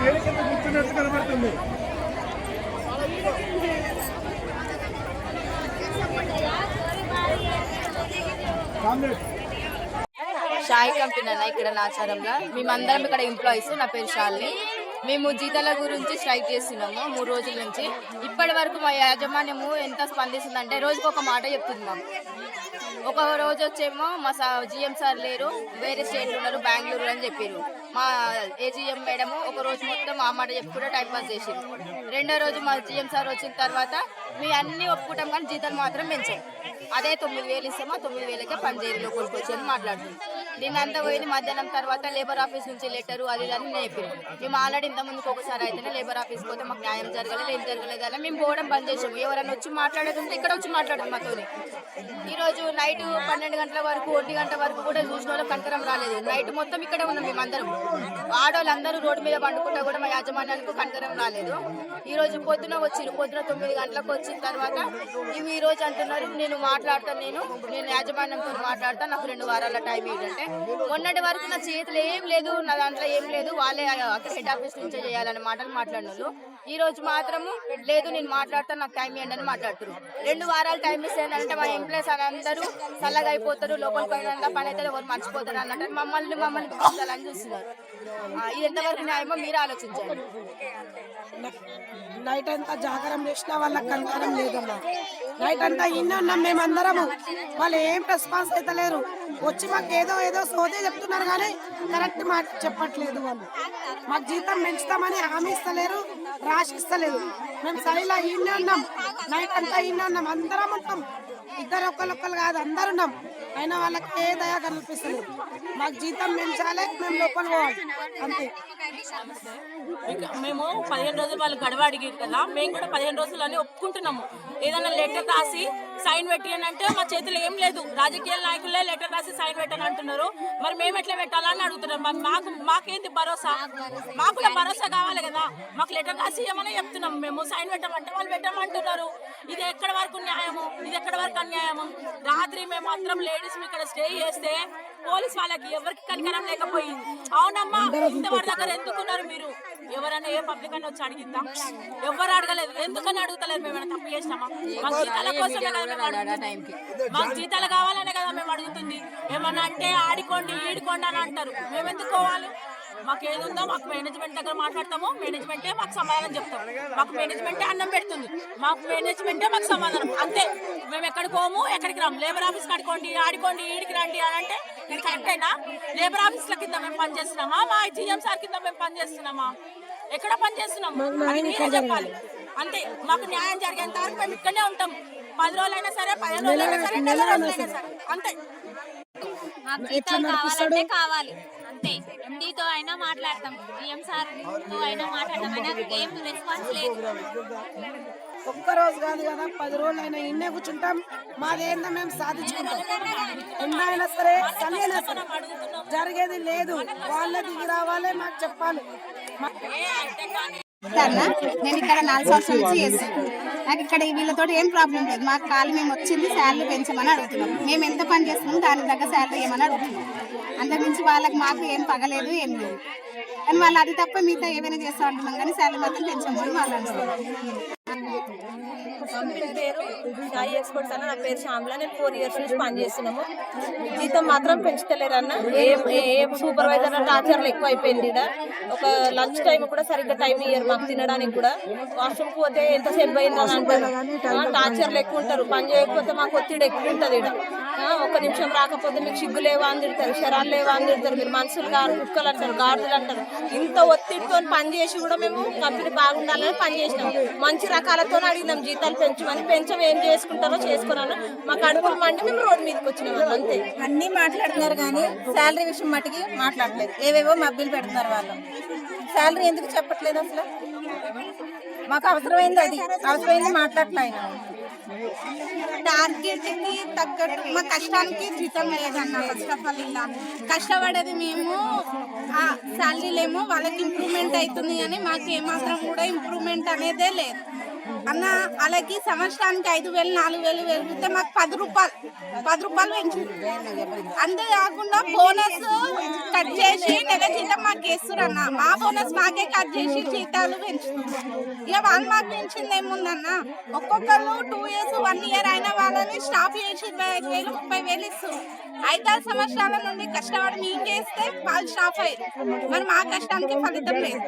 వస్తుంది షాయి కంపెనీ అన్న ఇక్కడ నాచారంలో మేమందరం ఇక్కడ ఎంప్లాయీస్ నా పేరు షాలిని. మేము జీతాల గురించి స్ట్రైక్ చేస్తున్నాము మూడు రోజుల నుంచి. ఇప్పటి వరకు మా యాజమాన్యము ఎంత స్పందిస్తుందంటే రోజుకి ఒక మాట చెప్తుంది మాకు. ఒక రోజు వచ్చేమో మా సా జిఎం సార్ లేరు వేరే స్టేట్ ఉన్నారు బెంగళూరు అని చెప్పారు మా ఏజిఎం మేడము ఒక రోజు మొత్తం ఆ మాట చెప్పుకుంటే టైం పాస్ చేసింది. రెండో రోజు మా జిఎం సార్ వచ్చిన తర్వాత మీ అన్ని ఒప్పుకుంటాం కానీ జీతాలు మాత్రం పెంచాం. అదే తొమ్మిది వేలు ఇస్తామో తొమ్మిది వేలకే పనిచేయలో కొనుక్కొచ్చి అని మాట్లాడుతుంది. దీని అంతా పోయింది మధ్యాహ్నం తర్వాత లేబర్ ఆఫీస్ నుంచి లెటరు అది అని నేర్పారు మేము ఆల్రెడీ ఇంత ముందుకు ఒకసారి అయితేనే లేబర్ ఆఫీస్ పోతే మాకు న్యాయం జరగలేదు ఏం జరగలేదు అని మేము పోవడం బంద్ చేసాము. ఎవరైనా వచ్చి మాట్లాడేది ఉంటే ఇక్కడ వచ్చి మాట్లాడదు మాతో ఈ రోజు నైట్ పన్నెండు గంటల వరకు ఒంటి గంట వరకు కూడా చూసిన వాళ్ళకి రాలేదు. నైట్ మొత్తం ఇక్కడే ఉన్నాం మేమందరం ఆడవాళ్ళందరూ రోడ్డు మీద పండుకుంటా కూడా మా యాజమాన్యానికి కంకరం రాలేదు. ఈ రోజు పొద్దున వచ్చిరు పొద్దున తొమ్మిది గంటలకు వచ్చిన తర్వాత ఇవి ఈ రోజు అంటున్నారు నేను మాట్లాడతాను నేను నేను యాజమాన్యంతో మాట్లాడతాను నాకు రెండు వారాల టైం ఏంటంటే మొన్నటి వరకు నా చేతిలో ఏం లేదు నా దాంట్లో ఏం లేదు. వాళ్ళే అక్కడ హెడ్ ఆఫీస్ నుంచే చేయాలని మాటలు మాట్లాడినారు. ఈ రోజు మాత్రము లేదు నేను మాట్లాడతాను నాకు టైం ఇవ్వండి అని మాట్లాడుతున్నారు రెండు వారాలు టైం ఇస్తాను అంటే మా ఎంప్లాయీస్ అందరూ చల్లగా అయిపోతారు లోపలికి పోయినంత పని అయితే ఎవరు మర్చిపోతారు అన్నట్టు మమ్మల్ని మమ్మల్ని పిలిపించాలని చూస్తున్నారు. ఇది ఎంతవరకు న్యాయమో మీరు ఆలోచించండి. నైట్ అంతా జాగారం చేసినా వాళ్ళకి కంగారం లేదమ్మా. నైట్ అంతా ఇన్ని ఉన్నాం మేమందరము. వాళ్ళు ఏం రెస్పాన్స్ అయితే లేరు. వచ్చి మాకు ఏదో ఏదో సోదే చెప్తున్నారు కానీ కరెక్ట్ మాకు చెప్పట్లేదు వాళ్ళు. మాకు జీతం పెంచుతామని హామీ ఇస్తలేరు రాసిస్తలేదు మేము సరిలా ఇన్ని ఉన్నాం. నైట్ అంతా ఇన్ని ఉన్నాం. అందరం ఉంటాం. ఇద్దరు ఒక్కరొక్కరు కాదు అందరు ఉన్నాం. అయినా వాళ్ళకి ఏ దయా కనిపిస్తుంది మాకు జీతం పెంచాలి మేము లోపల పోవాలి. అంతే. మేము పదిహేను రోజులు వాళ్ళు గడవ అడిగారు కదా మేము కూడా పదిహేను రోజులు అని ఒప్పుకుంటున్నాము. ఏదైనా లెటర్ రాసి సైన్ పెట్టియని అంటే మా చేతిలో ఏం లేదు. రాజకీయ నాయకులే లెటర్ రాసి సైన్ పెట్టని అంటున్నారు. మరి మేము ఎట్లా పెట్టాలని అడుగుతున్నాం. మరి మాకు మాకేంది భరోసా? మాకు కూడా భరోసా కావాలి కదా. మాకు లెటర్ రాసి ఇవ్వమని చెప్తున్నాం మేము. సైన్ పెట్టమంటే వాళ్ళు పెట్టమంటున్నారు. ఇది ఎక్కడ వరకు న్యాయము? ఇది ఎక్కడ వరకు అన్యాయము? రాత్రి మేము మాత్రం లేడీస్ ఇక్కడ స్టే చేస్తే పోలీస్ వాళ్ళకి ఎవరికి కనికరం లేకపోయింది. అవునమ్మా ఇంతవరకు దగ్గర ఎందుకున్నారు మీరు? ఎవరైనా ఏ పబ్లిక్ అని వచ్చి అడిగిందా ఎవరు అడగలేదు. ఎందుకని అడుగుతలేదు మేము తప్పు చేసినామా? మాకు జీతాల కోసమే కదా మేము అడుగుతుంది. మాకు జీతాలు కావాలనే కదా మేము అడుగుతుంది. ఏమన్నా అంటే ఆడుకోండి ఈడుకోండి అని అంటారు. మేము ఎందుకు పోవాలి? మాకు ఏది ఉందో మాకు మేనేజ్మెంట్ దగ్గర మాట్లాడతాము. మేనేజ్మెంటే మాకు సమాధానం చెప్తాం. మాకు మేనేజ్మెంటే అన్నం పెడుతుంది. మాకు మేనేజ్మెంటే మాకు సమాధానం. అంతే. మేము ఎక్కడికి పోము? ఎక్కడికి రాము? లేబర్ ఆఫీస్ కడుకోండి ఆడుకోండి ఈడికి రండి అని అంటే ఇది కరెక్ట్ అయినా లేబర్ ఆఫీస్ల కింద మేము పని చేస్తున్నామా మా జిఎం సార్ కింద మేము పని చేస్తున్నామా ఎక్కడ పని అది మీరే చెప్పాలి. అంతే మాకు న్యాయం జరిగేంత వరకు మేము ఇక్కడనే ఉంటాం. పది రోజులైనా సరే పదిహేను రోజులైనా సరే నెల రోజులైనా సరే. అంతే. మాకు జీతాలు కావాలంటే కావాలి. అంతే. ఎండీతో అయినా మాట్లాడతాం. సార్ అయినా మాట్లాడతాం. అయినా ఏం రెస్పాన్స్ లేదు. ఒక్క రోజు కాదు కదా పది రోజులు అయినా ఇన్నే కూర్చుంటాం. మాదేందో మేము సాధించుకుంటాం. ఎన్నైనా సరే చలి అయినా సరే జరిగేది లేదు. వాళ్ళే దిగి రావాలి మాకు చెప్పాలి. నేను ఇక్కడ నాలుగు సంవత్సరాల నుంచి చేస్తాను నాకు ఇక్కడ వీళ్ళతో ఏం ప్రాబ్లం లేదు. మాకు కాలు మేము వచ్చింది శాలరీ పెంచమని అడుగుతున్నాం. మేము ఎంత పని చేస్తున్నాం దాని తగ్గ శాలరీ ఏమని అడుగుతున్నాం. అంతకుమించి వాళ్ళకి మాకు ఏం పగలేదు ఏం లేదు. కానీ వాళ్ళు అది తప్ప మిగతా ఏమైనా చేస్తా ఉంటున్నాం కానీ శాలరీ మాత్రం పెంచమని వాళ్ళు అంటున్నారు కంపెనీ పేరు సాయి ఎక్స్పోర్ట్స్ అన్న నా పేరు శ్యామల నేను ఫోర్ ఇయర్స్ నుంచి పనిచేస్తున్నాము జీతం మాత్రం పెంచుతలేరు అన్న ఏ ఏ సూపర్వైజర్ టార్చర్లు ఎక్కువ అయిపోయింది ఒక లంచ్ టైం కూడా సరిగ్గా టైం ఇయ్యరు మాకు తినడానికి కూడా వాష్రూమ్ పోతే ఎంతసేపు అయింది అని అంటారు టార్చర్లు ఎక్కువ ఉంటారు పని చేయకపోతే మాకు ఒత్తిడి ఎక్కువ ఉంటుంది ఆ, ఒక్క నిమిషం రాకపోతే మీకు సిగ్గు లేవా అని తిడతారు శరాలు లేవా అని తిడతారు మీరు మనుషులు కాదు కుక్కలు అంటారు గాడులు అంటారు ఇంత ఒత్తిడితో పని చేసి కూడా మేము కంపెనీ బాగుండాలని పని చేసినాం మంచి రకాలతో అడిగినాం జీతాలు పెంచమని. పెంచం ఏం చేసుకుంటారో చేసుకున్నాను మా కడుపులు మండి మేము రోడ్డు మీదకి వచ్చినాం అంతే. అన్ని మాట్లాడుతున్నారు కానీ శాలరీ విషయం మటుకి మాట్లాడలేదు ఏవేవో మబ్బీలు పెడుతున్నారు వాళ్ళు. శాలరీ ఎందుకు చెప్పట్లేదు అసలు? మాకు అవసరమైంది అది. అవసరమైంది మాట్లాడలే ఆయన. టార్గెట్కి తగ్గట్టు మా కష్టానికి జీతం లేదన్న ఫస్ట్ ఆఫ్ ఆల్ ఇలా. కష్టపడేది మేము. ఆ శాలరీలేమో వాళ్ళకి ఇంప్రూవ్మెంట్ అవుతుంది కానీ మాకు ఏమాత్రం కూడా ఇంప్రూవ్మెంట్ అనేదే లేదు. అన్న అలాగే సంవత్సరానికి ఐదు వేలు నాలుగు వేలు పెరిగితే మాకు పది రూపాయలు పది రూపాయలు పెంచింది. అంతేకాకుండా బోనస్ కట్ చేసి నెల జీతం మాకు వేస్తురన్న మా బోనస్ మాకే కట్ చేసి జీతాలు పెంచుతున్నారు. ఇక వాళ్ళు మాకు పెంచింది ఏముందన్న ఒక్కొక్కరు టూ ఇయర్స్ వన్ ఇయర్ అయిన వాళ్ళని స్టాప్ చేసి ఇరవై ఐదు వేలు ముప్పై వేలు ఇస్తారు ఐదారు సంవత్సరాల నుండి కష్టపడి మీకేస్తే వాళ్ళు స్టాప్ అయ్యారు. మరి మా కష్టానికి ఫలితం లేదు.